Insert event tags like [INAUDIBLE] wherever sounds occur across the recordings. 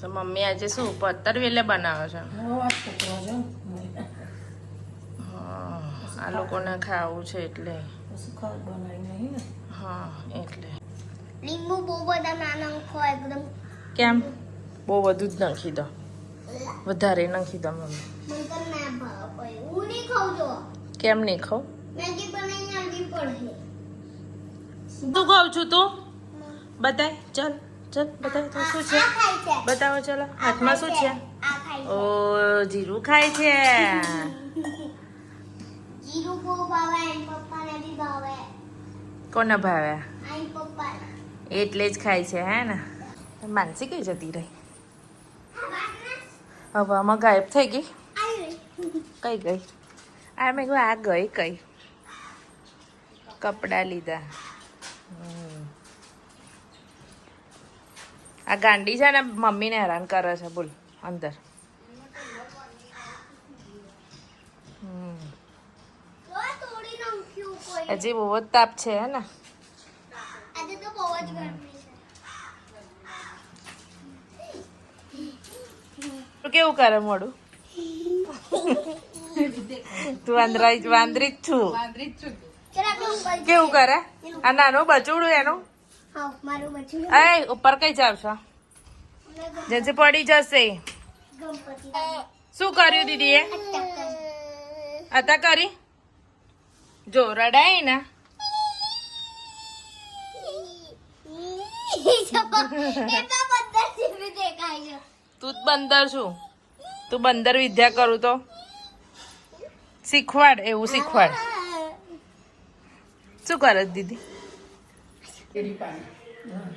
તો મમ્મી આજે શું પત્તર વેલે બનાવે છે? આ લોકોને ખાવું છે એટલે. હા એટલે. લીંબુ બહુ બધા ના નાખો એકદમ કેમ? બહુ બધું જ નાખી દો. વધારે નાખી દો મમ્મી. મને તો ના ભાવ હું નહીં ખાઉં તો કેમ નહીં ખાવ? મેગી બનાવીને આવવી પડે. શું ખાવ છું તું? બતાય ચલ. ચલ બતાવો તો શું છે? બતાવો ચલો. હાથમાં શું છે? ઓ જીરું ખાય છે. જીરું બહુ ભાવે એન પપ્પાને બી ભાવે. કોને ભાવે? એટલે જ ખાય છે હે ને? માનસી કઈ જતી રહી? હવે આમાં ગાયબ થઈ ગઈ? કઈ ગઈ? આ મેં કહ્યું આ ગઈ કઈ? કપડાં લીધા. હમ. આ ગાંડી છે ને મમ્મીને હેરાન કરે છે બોલ અંદર. હમ. તોડી નાખ્યું કોઈ હજી બહુ જ તાપ છે હે ને? આજે તો બહુ જ ગરમી છે. તું કેવું કરે મોડું? તું વાંદરા વાંદરી જ છું. કેવું કરે? આ નાનું બચુડું એનું? એ ઉપર કઈ જાવ છો? જેથી પડી જશે. શું કર્યું દીદીએ? હતા કરી? જો રડાય ને. તું બંદર છું. તું બંદર વિદ્યા કરું તો. શીખવાડ એવું શીખવાડ. શું કરે છે દીદી કેરી પાણી હા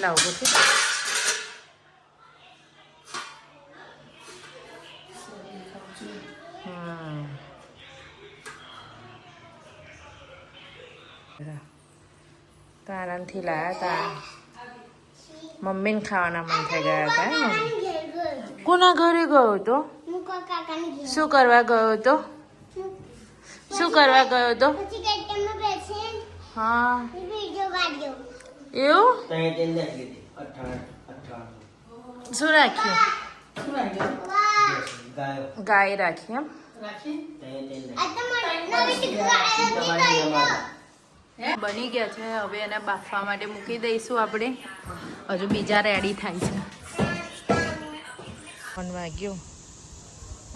લાવ ગોઠવી હમ. તો આનંદથી લાયા હતા મમ્મીને ખાવાના મન થઈ ગયા હતા હે મમ્મી કોના ઘરે ગયો તો કાકાની ઘેર શું કરવા ગયો તો શું કરવા ગયો તો પછી કેટમાં બેસે. હા. એવું? શું રાખ્યું? ગાયો. ગાય રાખી એમ? બની ગયા છે. હવે એને બાફવા માટે મૂકી દઈશું આપણે. હજુ બીજા રેડી થાય છે. વાગ્યો.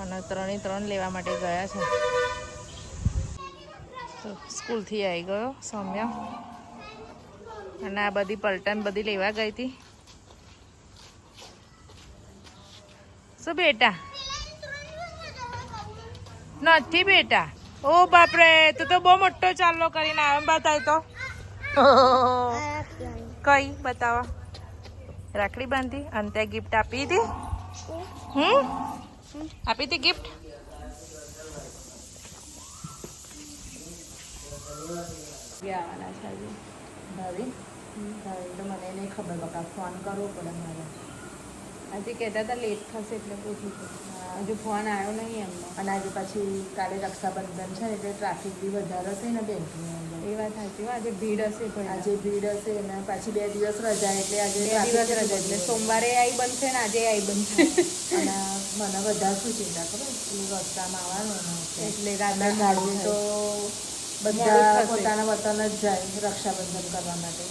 અને ત્રણે ત્રણ લેવા માટે ગયા છે. સ્કૂલથી આવી ગયો સૌમ્ય. અને આ બધી પલટન બધી લેવા ગઈ હતી. શું બેટા? નથી બેટા. ઓ બાપરે, તું તો બહુ મોટો ચાલો કરીને આવે બતાય તો. કઈ? બતાવો. રાખડી બાંધી અને ત્યાં ગિફ્ટ આપી હતી હમ? આપી હતી ગિફ્ટ આવવાના છે આજે. ભાભી? ભાભી, તો મને નહીં ખબર, બકા ફોન કરવો પડે મારે. આજે કહેતા હતા લેટ થશે એટલે પૂછી હજુ ફોન આવ્યો નહીં એમનો. અને આજે પછી કાલે રક્ષાબંધન છે એટલે ટ્રાફિક બી વધારે હશે ને બેંકની અંદર. એ વાત સાચી આજે ભીડ હશે પણ આજે ભીડ હશે અને પાછી બે દિવસ રજા એટલે આજે બે દિવસ રજા એટલે સોમવારે આવી બનશે ને આજે આવી બનશે. અને મને વધારે શું ચિંતા ખબર? રસ્તામાં આવવાનું એટલે રાધા રાતે ગાડી તો બધા પોતાના વતન જ જાય રક્ષાબંધન કરવા માટે.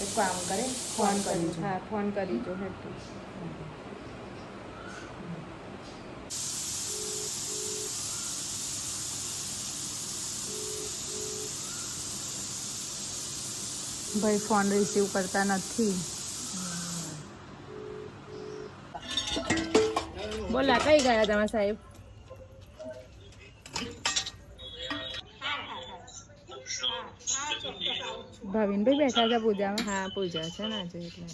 એક કામ કરે ફોન કરી હા ફોન કરી જો હેઠું ભાઈ ફોન રિસીવ કરતા નથી. બોલા કઈ ગયા તમે સાહેબ? ભાવિનભાઈ બેઠા છે પૂજામાં? હા પૂજા છે ને આજે એટલે.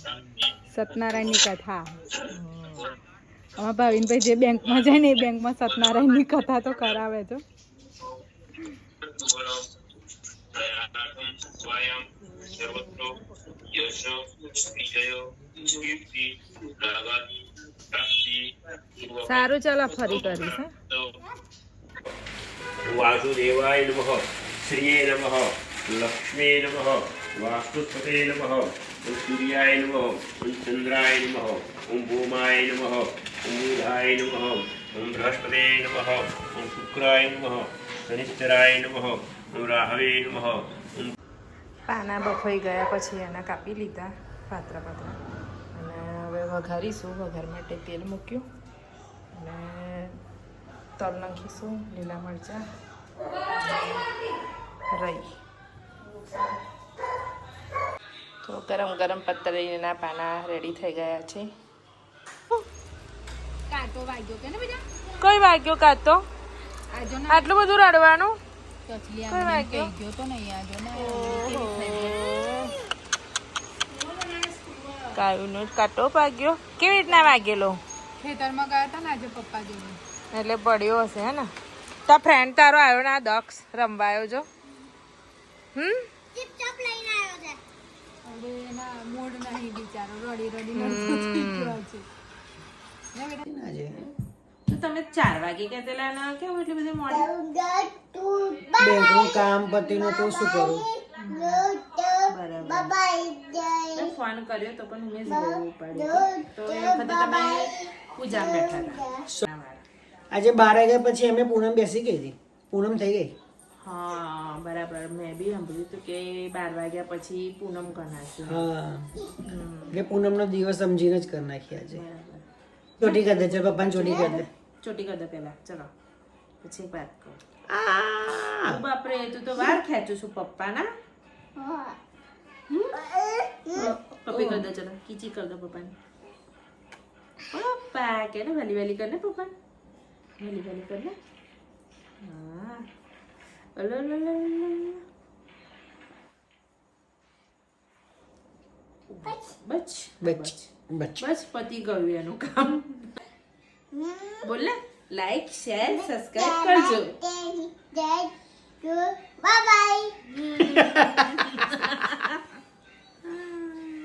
સત્યનારાયણની કથા. આમાં ભાવિનભાઈ જે બેંકમાં જાય ને એ બેંકમાં સત્યનારાયણની કથા તો કરાવે પ્રાપ્તિ સારું ચાલો ફરી કરીશ વાસુદેવાય નમઃ. શ્રીએ નમઃ. લક્ષ્મી નમ વાસ્તુપતે નમ ઓમ સૂર્યાય નમ ઓમ ચંદ્રાય નમ ઓમ ભૂમાય નમ ઓમ બુધાય નમ ઓમ બૃહસ્પતે નમ ઓમ શુક્રાય નમ શનિશ્ચરાય નમ રાહવે નમ પાના બફાઈ ગયા પછી એના કાપી લીધા પાત્રા પાત્રા. અને હવે વઘારીશું, વઘાર માટે તેલ મૂક્યું. અને તલ નાખીશું, લીલા મરચાં રહી તો ગરમ ગરમ પતરીના પાના રેડી થઈ ગયા છે. કાંટો વાગ્યો કે ને બેટા કઈ વાગ્યો કાતો આટલું બધું રડવાનું? કઈ વાગ્યો? કાયુનો કાંટો વાગ્યો. કેવી રીતના વાગેલો? ખેતરમાં ગયા હતા ને આજે પપ્પા જોડે. એટલે પડ્યો હશે હે ને? તો ફ્રેન્ડ તારો આવ્યો ને આ દક્ષ રમવા આવ્યો જો. હમ? લઈને હવે એના મૂડ નહીં બિચારો રડી રડી રડી ગયો છે. આજે તો તમે ચાર વાગે કહેતેલા ના કેમ એટલી બધી મોડી? બેંકનું કામ પતીનું તો શું કરું? મેં ફોન કર્યો તો પણ બહુ ઉપાડ્યો તો એ વખતે તમે પૂજા બેઠા આજે બાર વાગ્યા પછી અમે પૂનમ બેસી ગઈ હતી. પૂનમ થઈ ગઈ. હા બરાબર. મેં બી સાંભળ્યું હતું કે બાર વાગ્યા પછી પૂનમ ગણાશે હા. એટલે પૂનમનો દિવસ સમજીને જ કરી નાખી આજે. ચોટી કરી દે ચાલ પપ્પાને ચોટી કરી દે. ચોટી કરી દો પહેલાં. ચલો. પછી વાત કરો. આ! બાપરે તું તો વાર ખેંચું છું પપ્પાના. પપ્પી કરી દો ચલો. કીચી કરી દો પપ્પાને. પપ્પા કે ને વહેલી વહેલી કર ને પપ્પા? વહેલી વહેલી કર ને? હા. બચ. બચ. બચ બસ પતી ગયું એનું કામ. બોલે લાઈક શેર સબસ્ક્રાઇબ કરજો. Bye bye [LAUGHS]